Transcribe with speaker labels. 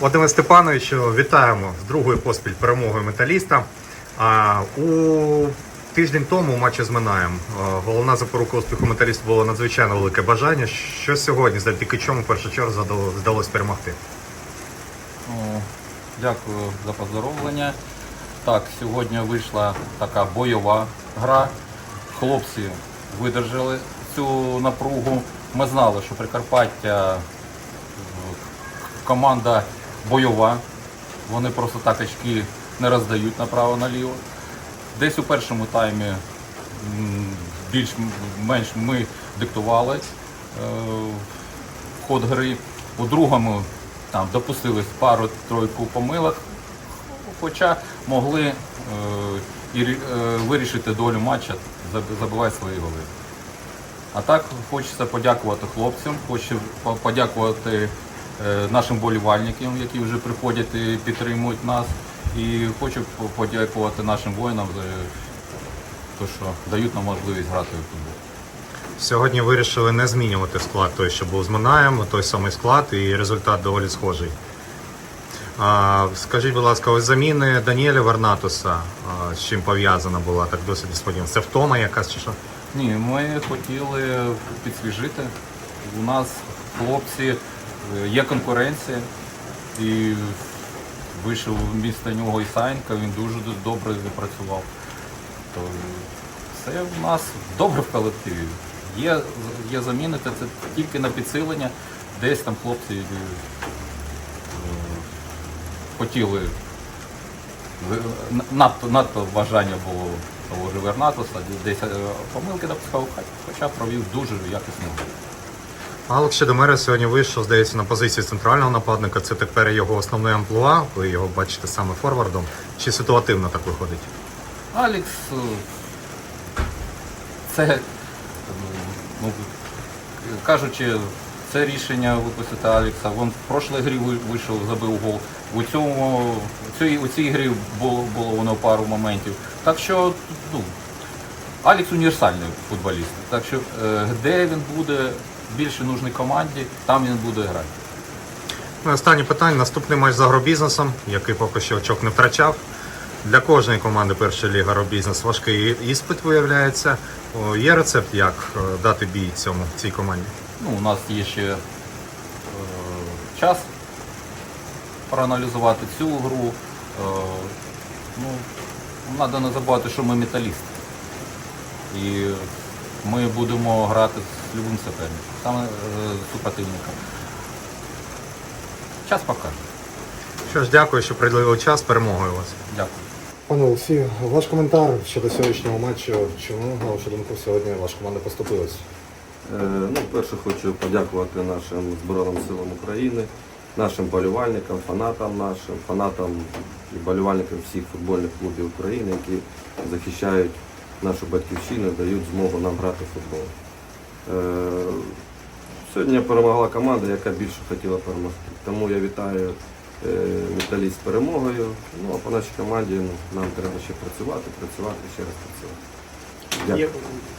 Speaker 1: Вадиме Степановичу, вітаємо з другою поспіль перемогою металіста. У тиждень тому у матчі з Минаєм головна запорука успіху металіста було надзвичайно велике бажання. Що сьогодні, завдяки чому в першу чергу вдалося перемогти?
Speaker 2: Дякую за поздоровлення. Так, сьогодні вийшла така бойова гра. Хлопці видержали цю напругу. Ми знали, що Прикарпаття е, команда бойова. Вони просто так очки не роздають направо-наліво. Десь у першому таймі більш-менш ми диктували е, ход гри. У другому там допустились пару-тройку помилок, хоча могли е, і е, вирішити долю матча, заб- забивати свої голи. А так хочеться подякувати хлопцям, хочу подякувати нашим болівальникам, які вже приходять і підтримують нас. І хочу подякувати нашим воїнам за те, що дають нам можливість грати у футбол.
Speaker 1: Сьогодні вирішили не змінювати склад той, що був з Минаєм, той самий склад, і результат доволі схожий. А, скажіть, будь ласка, ось заміни Даніеля Варнатуса, а, з чим пов'язана була так досить несподівано? Це втома якась чи що?
Speaker 2: Ні, ми хотіли підсвіжити. У нас хлопці е, є конкуренція і вийшов місто нього Ісаєнко, він дуже добре працював. То все в нас добре в колективі. Є, є заміни, це тільки на підсилення. Десь там хлопці е, хотіли надто, надто бажання було того ж Вернатуса, десь е, помилки допускав, хоча провів дуже якісну гру.
Speaker 1: Алекс Щедомера сьогодні вийшов, здається, на позиції центрального нападника. Це тепер його основне амплуа. Ви його бачите саме форвардом. Чи ситуативно так виходить?
Speaker 2: Алікс е, це, ну, кажучи, це рішення випустити Алікса. Він в прошлій грі вийшов, забив гол. У цьому у цій грі було, було воно пару моментів. Так що ну, Алікс універсальний футболіст. Так що е, де він буде більше нужній команді, там він буде грати.
Speaker 1: Ну, і останнє питання. Наступний матч з агробізнесом, який поки що очок не втрачав. Для кожної команди першої ліги агробізнес важкий іспит виявляється. О, Є рецепт, як е, дати бій цьому цій команді?
Speaker 2: Ну, у нас є ще е, час проаналізувати цю гру. Е, ну, треба не забувати, що ми металісти. І ми будемо грати з любим суперником, саме е, супротивником. Час покаже.
Speaker 1: Що ж, дякую, що приділили час. Перемогою вас.
Speaker 2: Дякую.
Speaker 1: Пане Олексію, ваш коментар щодо сьогоднішнього матчу. Чому, на вашу думку, сьогодні ваша команда поступилась?
Speaker 3: Е, Ну, перше хочу подякувати нашим Збройним силам України, нашим болівальникам, фанатам нашим, фанатам і болівальникам всіх футбольних клубів України, які захищають нашу батьківщину, дають змогу нам грати в футбол. Е, Сьогодні перемогла команда, яка більше хотіла перемогти. Тому я вітаю металіст з перемогою. Ну а по нашій команді ну, нам треба ще працювати, працювати, ще раз працювати. Дякую.